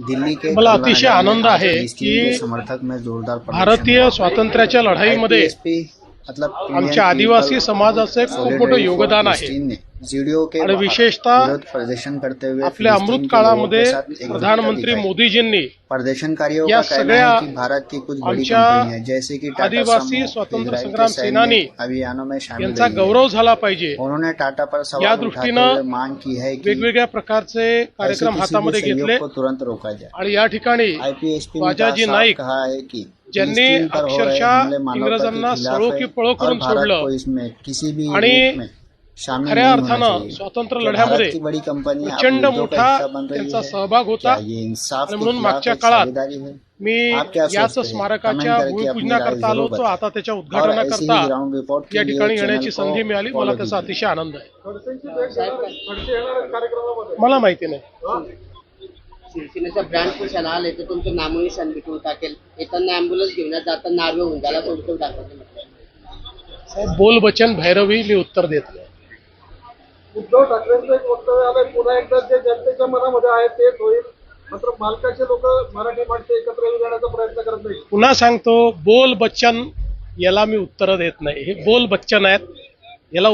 दिल्ली के मला अतिशय आनंद आहे के समर्थक में जोरदार भारतीय। स्वातंत्र्याच्या लढाईमध्ये आमच्या आदिवासी समाजाचे खूप मोठं योगदान आहे आणि विशेषतः प्रदर्शन करते हुए आपल्या अमृत काळामध्ये प्रधानमंत्री। मोदीजींनी प्रदर्शनकारियों या का कहना सगळ्या है कि भारत की कुछ बड़ी आमच्या कंपनियां जैसे कि आदिवासी के संग्राम सेनानी अभियानों में शामिल यांचा है। गौरव झाला पाहिजे उन्होंने टाटा पर या सवाल उठाते दृष्टीनं मांग की है कि वेगवेगळ्या प्रकारचे कार्यक्रम हातामध्ये घेतले तुरंत रोका जाए आणि या ठिकाणी आईपीएसपी ने बाजाजी नाईक कहा है कि ज्यांनी हो अक्षरशः इंग्रजांना सळो है की पळो करून सोडलं आणि खऱ्या अर्थानं। स्वातंत्र्य लढ्यामध्ये प्रचंड मोठा त्यांचा सहभाग होता ये इंसाफ आणि म्हणून मागच्या काळात मी याच हैं? स्मारकाच्या भूमिपूजनाकरता राय आलो होतो। आता त्याच्या ही उद्घाटनाकरता या ठिकाणी येण्याची संधी मिळाली मला त्याचा। अतिशय आनंद आहे मला माहिती नाही शिवसेनेचा ब्रँड खुशाला आले तर तुमचं भेटून टाकेल येताना अँब्युलन्स घेऊन जाताना नार्वे होऊन ठाकरे साहेब बोल बचन भैरवी मी उत्तर देत उद्धव ठाकरेंचं एक वक्तव्य आलंय पुन्हा एकदा जे जनतेच्या मनामध्ये आहे तेच होईल. मात्र मालकाचे लोक मराठी माणसे एकत्र येऊन जाण्याचा प्रयत्न करत नाही पुन्हा सांगतो बोल बच्चन याला मी उत्तर देत नाही. हे बोल बच्चन आहेत याला